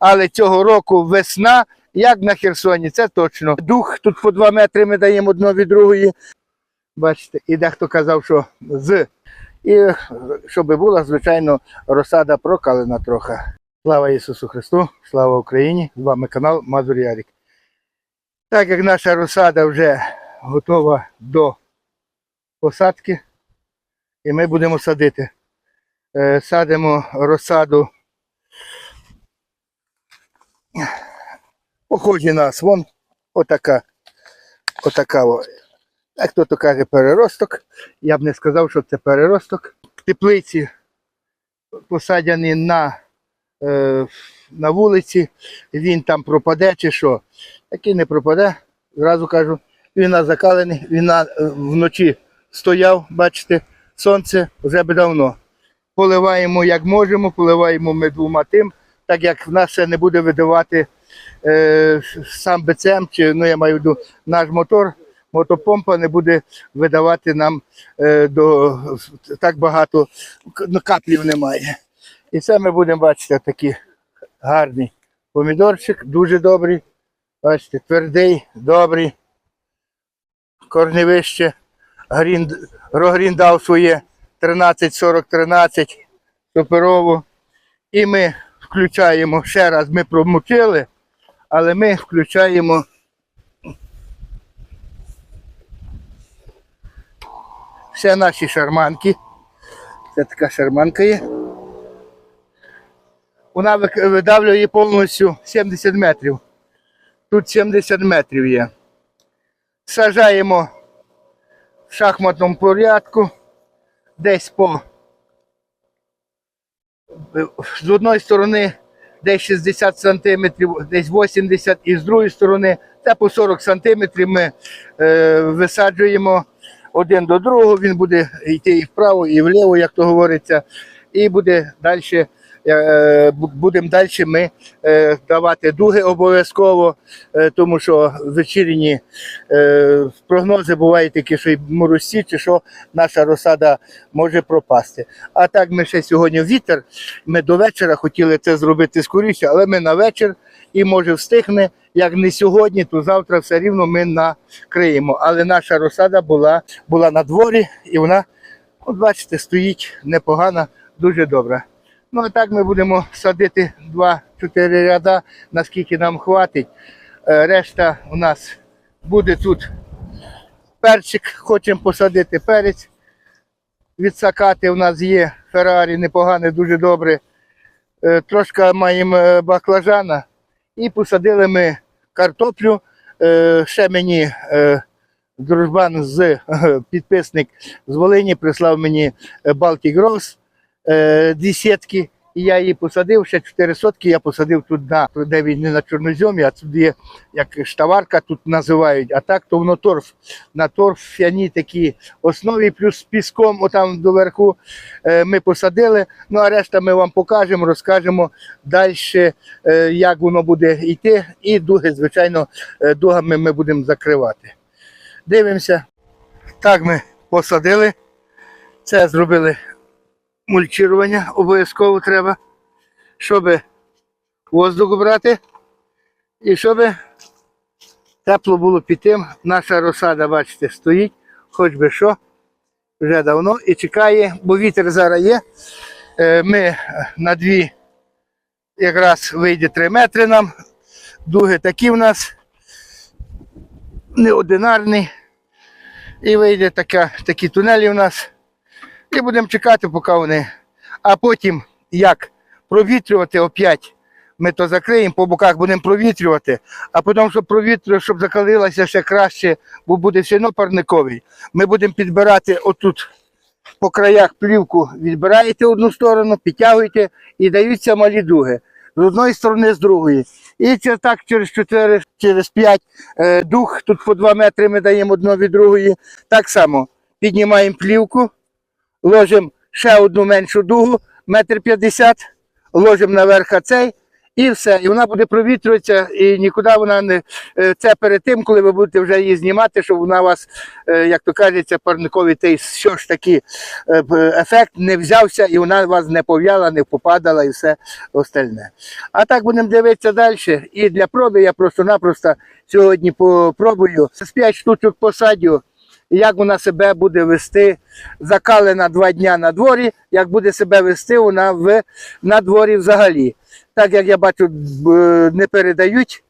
Але цього року весна, як на Херсоні, це точно. Дух тут по 2 метри ми даємо одно від другої. Бачите, і дехто казав, що з. І щоб була, звичайно, розсада прокалена трохи. Слава Ісусу Христу, слава Україні! З вами канал Мазур Ярік. Так як наша розсада вже готова до посадки, і ми будемо садити. Е, Садимо розсаду. Похожі на свон. Отака. Отака. Як хто то каже переросток. Я б не сказав, що це переросток. Теплиці посадяні на, е, на вулиці, він там пропаде чи що. Такий не пропаде, зразу кажу, він закалений, він е, вночі стояв, бачите, сонце вже би давно. Поливаємо як можемо, поливаємо ми двома тим, так як в нас ще не буде видавати е, сам БЦМ, чи ну я маю в виду наш мотор, мотопомпа не буде видавати нам е, до так багато ну, каплів немає. І це ми будемо бачити такий гарний помідорчик, дуже добрий. Бачите, твердий, добрий. Корневище. Грін, Рогрін дав своє 13-40-13 суперово. І ми включаємо ще раз, ми промочили, але ми включаємо все наші шарманки. Це така шарманка є. Вона видавлює повністю 70 метрів. Тут 70 метрів є. Сажаємо в шахматному порядку десь по з одної сторони десь 60 сантиметрів, десь 80, і з другої сторони та по 40 сантиметрів ми е, висаджуємо один до другого. Він буде йти і вправо, і вліво, як то говориться, і буде далі. Будемо далі ми е, давати дуги обов'язково, е, тому що вечірні е, прогнози бувають такі, що й моросі, чи що наша розсада може пропасти. А так ми ще сьогодні вітер. Ми до вечора хотіли це зробити скоріше, але ми на вечір і може встигне. Як не сьогодні, то завтра все рівно ми накриємо. Але наша розсада була, була на дворі і вона, от бачите, стоїть непогана, дуже добра. Ну а так ми будемо садити 2-4 ряда, наскільки нам хватить. Е, Решта у нас буде тут перчик, хочемо посадити перець. Відсакати у нас є Феррарі, непогане, дуже добре. Е, Трошки маємо е, баклажана. І посадили ми картоплю. Ще мені дружбан з підписник з Волині прислав мені Baltic Rose е. І я її посадив, ще 4 сотки я посадив тут, на, де він не на чорноземі, а тут є як штаварка тут називають, а так то воно торф. На торфяні такі основі, плюс піском отам доверху е, ми посадили. Ну а решта ми вам покажемо, розкажемо далі, е, як воно буде йти. І дуги, звичайно, е, дугами ми будемо закривати. Дивимося. Так ми посадили. Це зробили мульчування обов'язково треба, щоб воздух брати і щоб тепло було під тим. Наша розсада, бачите, стоїть, хоч би що, вже давно і чекає, бо вітер зараз є. Е, Ми на дві якраз вийде 3 метри нам. Дуги такі в нас неодинарні. І вийде така, такі тунелі у нас. І будемо чекати, поки вони. А потім, як провітрювати опять, ми то закриємо, по боках будемо провітрювати, а потім, щоб провітрювати, щоб закалилося ще краще, бо буде все одно парниковий. Ми будемо підбирати отут по краях плівку, відбираєте одну сторону, підтягуєте і даються малі дуги. З одної сторони, з другої. І це так через 4, через 5 е, дуг, тут по 2 метри ми даємо одно від другої. Так само піднімаємо плівку, ложимо ще одну меншу дугу, метр п'ятдесят, ложимо наверх цей І все, і вона буде провітрюватися, і нікуди вона не е, це перед тим, коли ви будете вже її знімати, щоб вона вас, е, як то кажеться, парниковий той що ж таки е, ефект не взявся, і вона вас не пов'яла, не попадала і все остальне. А так будемо дивитися далі. І для проби я просто-напросто сьогодні попробую з 5 штучок посадю. Як вона себе буде вести, закалена два дня на дворі, як буде себе вести вона в, на дворі взагалі. Так як я бачу, не передають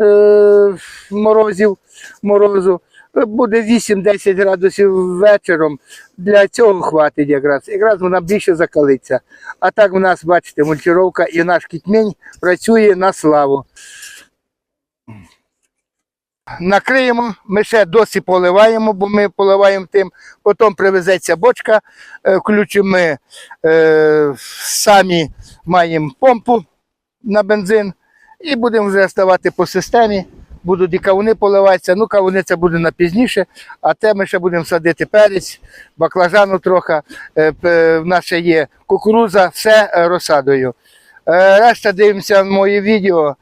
е, морозів, морозу. Буде 8-10 градусів вечором. Для цього хватить якраз. Якраз вона більше закалиться. А так у нас, бачите, мульчировка і наш кітмінь працює на славу. Накриємо, ми ще досі поливаємо, бо ми поливаємо тим. Потім привезеться бочка, е, включимо ми е, самі маємо помпу на бензин і будемо вже ставати по системі. Будуть і кавуни поливатися. Ну, кавуни це буде на пізніше, а те ми ще будемо садити перець, баклажану трохи. Е, В нас ще є кукуруза, все е, розсадою. Е, Решта дивимося моє відео, е,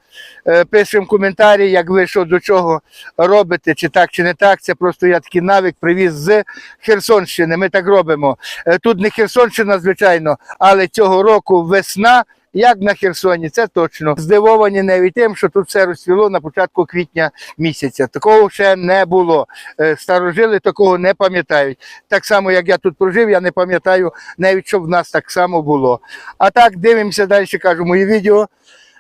пишемо коментарі, як ви що до чого робите, чи так, чи не так. Це просто я такий навик привіз з Херсонщини. Ми так робимо. Е, Тут не Херсонщина, звичайно, але цього року весна. Як на Херсоні, це точно. Здивовані навіть тим, що тут все розцвіло на початку квітня місяця. Такого ще не було. Е, Старожили такого не пам'ятають. Так само, як я тут прожив, я не пам'ятаю навіть, щоб в нас так само було. А так дивимося далі, кажу, мої відео.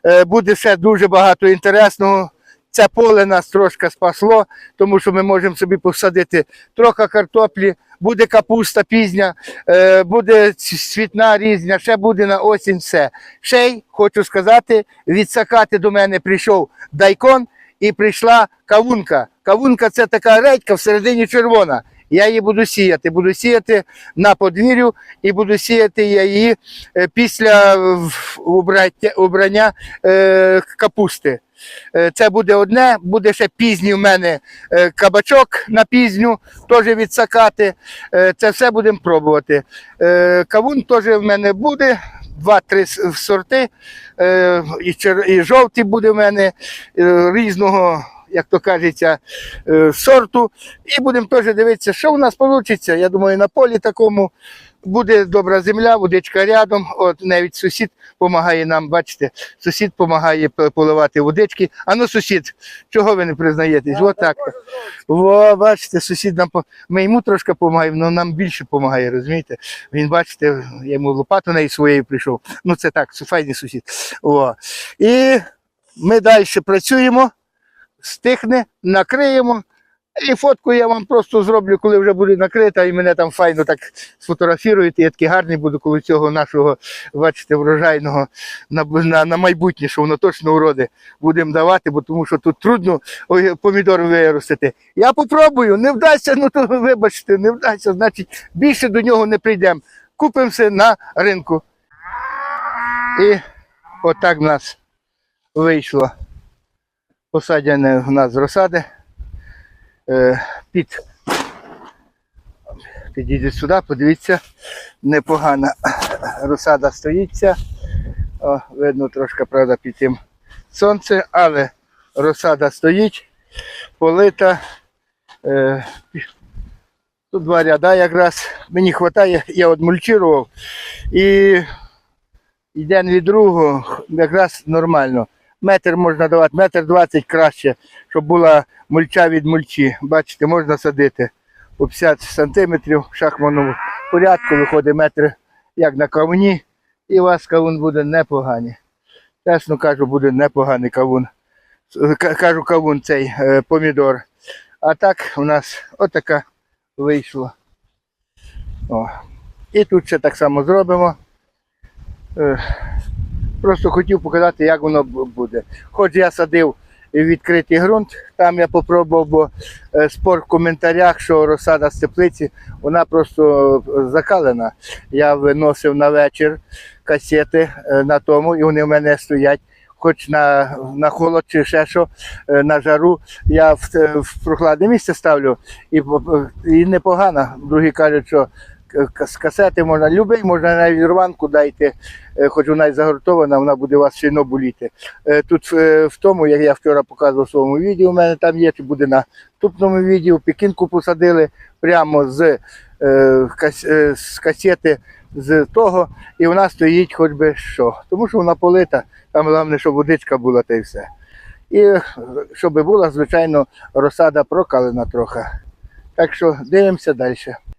Е, Буде ще дуже багато інтересного. Це поле нас трошки спасло, тому що ми можемо собі посадити трохи картоплі, буде капуста пізня, е, буде цвітна різня, ще буде на осінь все. Ще й хочу сказати, відсакати до мене прийшов дайкон і прийшла кавунка. Кавунка це така редька всередині червона. Я її буду сіяти. Буду сіяти на подвір'ю і буду сіяти її е, після в- убрання е, капусти. Е, Це буде одне, буде ще пізній в мене е, кабачок на пізню, теж відсакати. Е, Це все будемо пробувати. Е, Кавун теж в мене буде. Два-три сорти, е, і, жовті буде в мене е, різного, як то кажеться, е, сорту. І будемо теж дивитися, що у нас вийде. Я думаю, на полі такому буде добра земля, водичка рядом. От навіть сусід допомагає нам, бачите, сусід допомагає поливати водички. А ну, сусід, чого ви не признаєтесь? От так. Во, бачите, сусід нам ми йому трошки допомагаємо, але нам більше допомагає, розумієте? Він, бачите, я йому лопату неї своєю прийшов. Ну, це так, файний сусід. О. І ми далі працюємо, стихне, накриємо. І фотку я вам просто зроблю, коли вже буде накрита, і мене там файно так сфотографіруєте. Я такий гарний буду коли цього нашого, бачите, врожайного на, на, на майбутнє, що воно точно уроди будемо давати, бо тому що тут трудно ой, помідори виростити. Я попробую, не вдасться, ну то вибачте, не вдасться, значить більше до нього не прийдемо. Купимося на ринку. І отак в нас вийшло. Посадяне в нас з розсади. Е, під підійдіть сюди, подивіться, непогана розсада стоїться. О, видно трошки, правда, під тим сонце, але розсада стоїть, полита. Е, тут два ряда якраз. Мені вистачає, я от мульчував. І один від другого якраз нормально. Метр можна давати, метр двадцять краще, щоб була мульча від мульчі. Бачите, можна садити по 50 сантиметрів в шахманному порядку, виходить метр як на кавуні, і у вас кавун буде непоганий. Чесно кажу, буде непоганий кавун. Кажу кавун цей е, помідор. А так у нас отака вийшла. О. І тут ще так само зробимо. Просто хотів показати, як воно буде. Хоч я садив відкритий ґрунт, там я попробував, бо е, спор в коментарях, що розсада з теплиці, вона просто е, закалена. Я виносив на вечір касети е, на тому, і вони в мене стоять. Хоч на, на холод чи ще що, на жару, я в, в прохладне місце ставлю і, і непогано. Другі кажуть, що з касети можна, любий, можна навіть рванку дайте, е, хоч вона й загортована, вона буде у вас одно боліти. Е, Тут е, в тому, як я вчора показував в своєму відео, у мене там є, буде на наступному відео, пекінку посадили прямо з, з касети з того, і вона стоїть хоч би що. Тому що вона полита, там головне, щоб водичка була та й все. І щоб була, звичайно, розсада прокалена трохи. Так що дивимося далі.